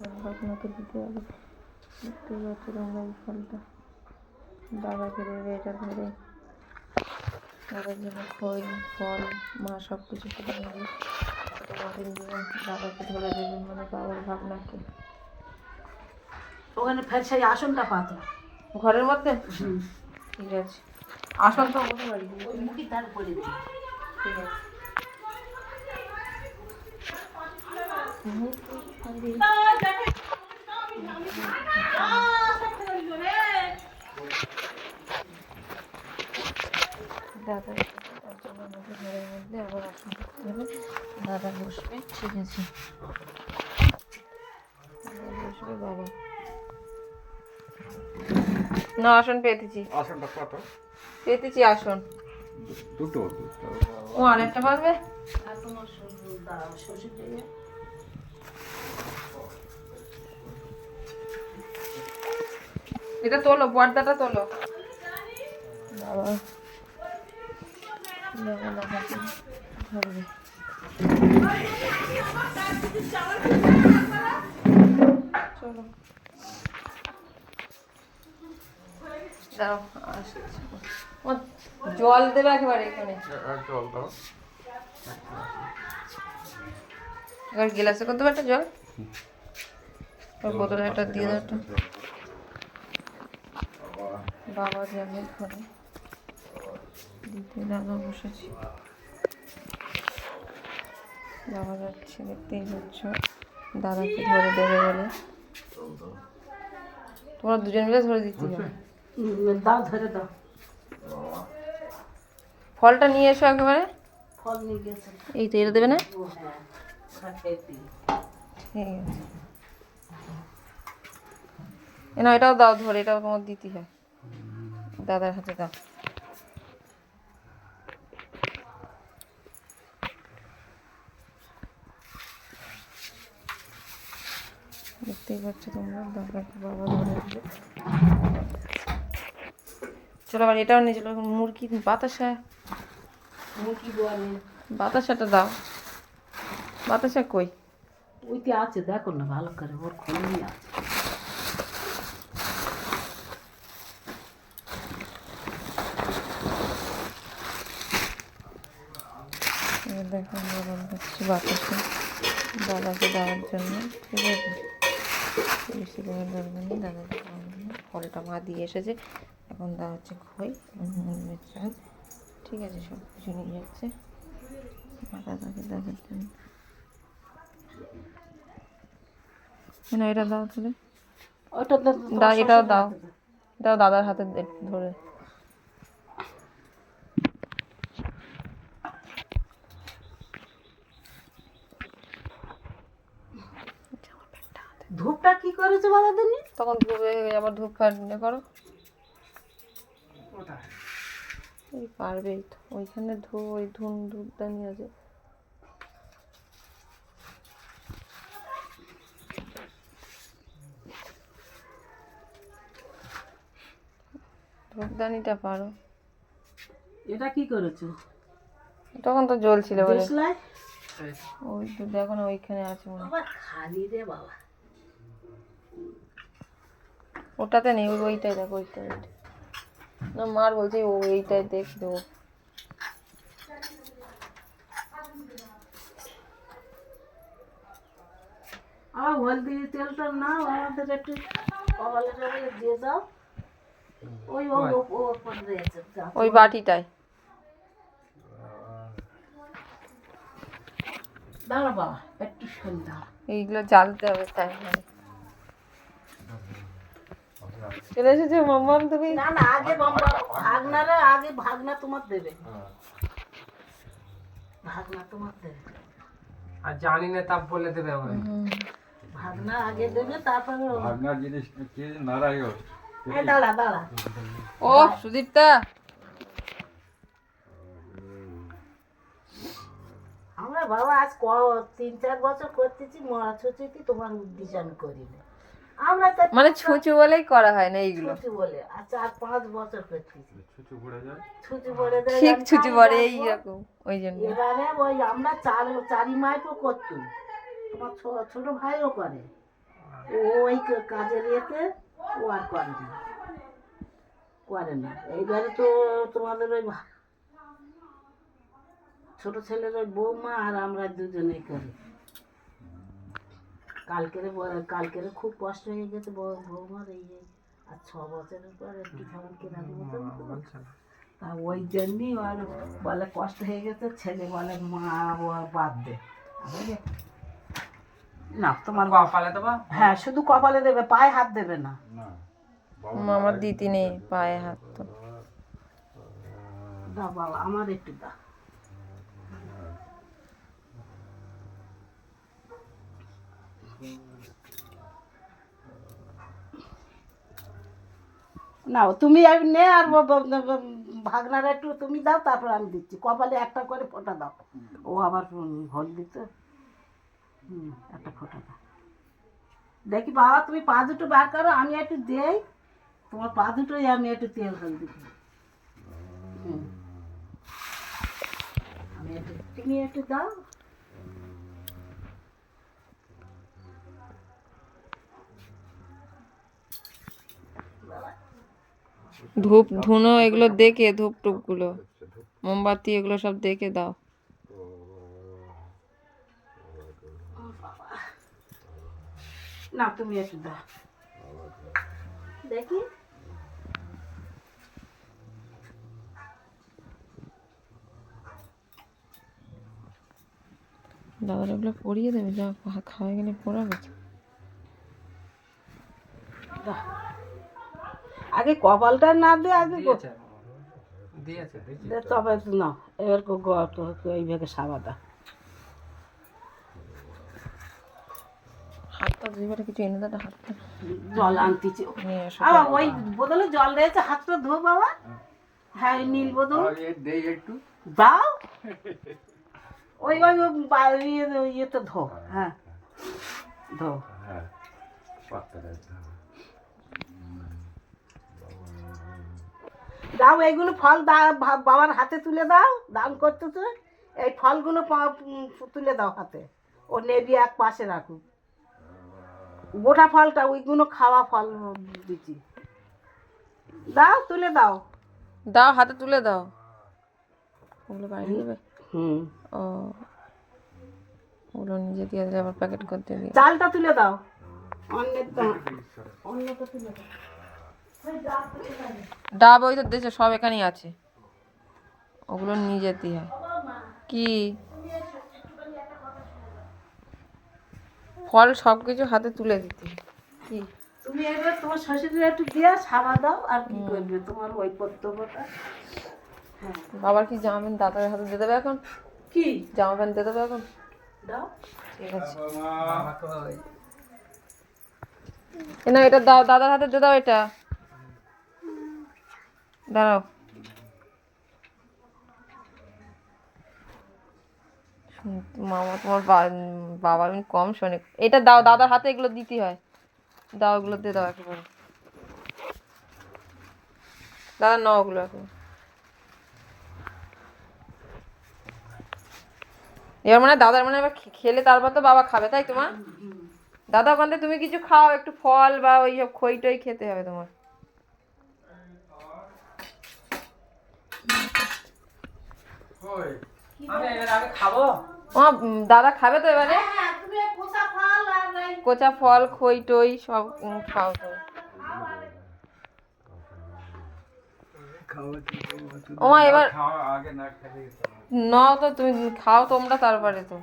ভাবনাকে দিতে হবে। দেখতে পাচ্ছ তোমরা এই ফলটা। দাদাকে দেবে এটা ধরে দাদার জন্য খই ফল মা সব কিছু করে নেবে দিয়ে দাদাকে ধরে দেবে মানে বাবার ভাবনাকে। ওখানে ফের সেই আসনটা পাতো ঘরের মধ্যে? ঠিক আছে। আসল তো বসে পারি ওই মুখি তার উপরে ঠিক আছে। দাদা জন্য ঘরের মধ্যে আবার আসন করতে হবে। দাদা বসবে ঠিক আছে। বসবে বাবা। না আসন পেতেছি। আসনটা কত? পেতেছি আসন। দুটো দুটো ও আরেকটা পারবে? আর তোমার শ্বশুর দাঁড়াও শ্বশুর এটা তোলো পর্দাটা তোলো। বাবা। ধরবে। চলো। দাঁড়াও জল দেবে একেবারে এখানে। জল দাও। এবার গিলাসে করতে পারটা জল? বোতলে একটা দিয়ে দাও বাবা যাবে ঘরে। দিতে দাদা বসেছি। বাবা যাচ্ছে দেখতেই পাচ্ছ দাদাকে ধরে দেবে বলে। তোমরা দুজন মিলে ধরে দিতে দাও ধরে দাও। ফলটা নিয়ে এসো একেবারে। ফল নিয়ে গেছে এই তো এটা দেবে না? হ্যাঁ দিই। ঠিক আছে। না এটাও দাও ধরে এটাও তোমার দিতে হয়। দাদার হাতে দাও। দেখতেই পাচ্ছ তোমরা দাদাকে বাবা ধরে চলো আবার এটাও নিয়ে চলো মুরগি বাতাসা। বলে বাতাসাটা দাও। বাতাসা কই? ওইতে আছে দেখো না ভালো করে ওর খোলই আছে। দেখো আমরা বলছি বাতাসে। দাদাকে দেওয়ার জন্য। ঠিক আছে? বেশি করে ধরবেন দাদাকে দেওয়ার জন্য। ফলটা মা দিয়ে এসেছে। এখন দেওয়া হচ্ছে খই চাল ঠিক আছে সব কিছু নিয়ে যাচ্ছে। মা দাদাকে দেওয়ার জন্য। না এটা দাও তাহলে। ওটা তো দাও এটাও দাও। এটাও দাদার হাতে ধরে। ধূপটা কি করেছে বাবা দিনি তখন ধুবে আবার ধূপ ফাটিয়ে করো। এই পারবেই তো ওইখানে ধু ওই ধুন ধূপদানি আছে ধূপদানিটা পারো। এটা কি করেছ? তখন তো জ্বলছিল বলে। ওই তো দেখো না ওইখানে আছে মনে হয়। খালি রে বাবা। ওটাতে নেই ওই ওইটাই দেখো ওইটা ওইটা না মার বলছে ও এইটাই দেখ দেবো আর হলদি তেলটা নাও আমাদের একটু কপালে দিয়ে দাও। ওই ও ও- ও বাটিটায়। দাঁড়া বাবা একটু শোল এইগুলো জ্বালতে হবে তাই মানে চলে এসেছে মাম্মাম তুমি? না না আগে বাবা ভাগনারে আগে ভাগনা তোমার দেবে। ভাগনা তোমার দেবে। আর জানি না তা বলে দেবে আমার ভাগনা আগে দেবে তারপরে ভাগনার জিনিস কি নারায়ণ দাঁড়া দাঁড়া। ও সুদীপ্তা। আমরা বাবা আজ ক তিন চার বছর করতেছি মরা ছুচুতি তোমার আমি করি না আমরা তো মানে ছুঁচু বলেই করা হয় না এইগুলো। ছুচু বলে আর চার পাঁচ বছর করতেছি। ছুটু পড়ে যায়? ছুচু বলে দেয় ঠিক ছুঁচু যাব। এইরকম ওই জন্য। এবারে ওই আমরা চার চারি মাইপও করতুম। তোমার ছো- ছোট ভাইও করে। ও ওই কাজের ইয়েতে ও আর করে না। করে না। এইবারে তো তোমাদের ওই ভা- ছোট ছেলের ওই বৌমা আর আমরা দুজনেই করি। কালকেরে কালকেরে খুব কষ্ট হয়ে গেছে বৌমার এই এই। আর ছ বছরের পর একটু কেমন কেনার মতন তো। তা ওই জন্যই আর বলে কষ্ট হয়ে গেছে ছেলে বলে মা ও বাদ দে। না তোমার কপালে দেবো? হ্যাঁ শুধু কপালে দেবে পায়ে হাত দেবে না। না আমার দিতি নেই পায়ে হাত তো। দা বাবা আমার একটু দা না তুমি নে আর ভাগনার একটু তুমি দাও, তারপর আমি দিচ্ছি। কপালে একটা করে ফোঁটা দাও। ও আবার হলদি তো একটা ফোঁটা দাও। দেখি বাবা, তুমি পা দুটো বার করো, আমি একটু দেই। তোমার পা দুটোই আমি একটু তেল হলদি হুম। আমি একটু তুমি একটু দাও। ধূপ ধুনো এগুলো দেখে ধূপ টুপগুলো মোমবাতি এগুলো সব দেখে দাও। না তুমি একটু দাও। দেখি। দাদার এগুলো পরিয়ে দেবে যা খাওয়া গেলে পড়াবে। আগে কপালটা না দে আগে তবে না এবার কো- গ- তো- তো এইভাবে সাবাদা হাতটা দুইবারে কিছু এনে দাদা হাতটা জল আনতেছি। আবার ওই বোতলে জল রয়েছে হাতটা ধো বাবা। হ্যাঁ নীল বোতল। দেই একটু। দাও। ওই ওই ওই ইয়ে ইয়েতে ধো হ্যাঁ। ধো। হ্যাঁ দাও এইগুলো ফল দা বাবার হাতে তুলে দাও দান করতেছে এই ফলগুলো তুলে দাও হাতে। ও নেবি এক পাশে রাখুক। গোটা ফলটা ওইগুলো খাওয়া ফল দিচ্ছি। দাও তুলে দাও। দাও হাতে তুলে দাও। ওগুলো বাড়ি দেবে? হুম। ও ওগুলো নিজে দিয়ে দিলে আবার প্যাকেট করতে চালটা তুলে দাও। অন্যের দা- অন্যটা তুলে দাও। ডাব ওই তো দেশে সব এখানেই আছে। ওগুলো নিয়ে যেতেই হয় কি? ফল সব কিছু হাতে তুলে দিতে। কি? তুমি এবার তোমার শ্বশুরের একটু দিয়ে সাবা দাও আর কি করবে? তোমার ওই কর্তব্যটা বাবার কি জামা প্যান্ট দাদার হাতে দিয়ে দেবে এখন? কি? জামা প্যান্ট দিয়ে দেবে এখন? দাও। ঠিক আছে। এ না এটা দাও দাদার হাতে দিয়ে দাও এটা। দাঁড়াও। মামা, তোমার বাবা আমি কম শোনে। এটা দাও, দাদার হাতে এগুলো দিতে হয়। দাও, এগুলো দিয়ে দাও একেবারে। দাদা, নাও ওগুলো এখন। এবার মানে দাদার মানে এবার খেলে তারপর তো বাবা খাবে, তাই তোমার? দাদা ওখান থেকে তুমি কিছু খাও, একটু ফল বা ওই সব খই টই খেতে হবে তোমার আমি এর আগে খাব ও উম, দাদা খাবে তো এবারে? হ্যাঁ আর কোচা ফল খই টই সব খাও তো। ওমা এবার খাওয়া আগে না খেলে নাও তো তুমি খাও তোমরা তারপরে তো।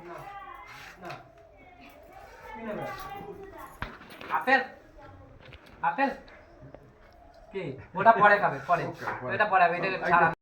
আপেল। আপেল? কি? ওটা পরে খাবে পরে। এটা পরে। এটা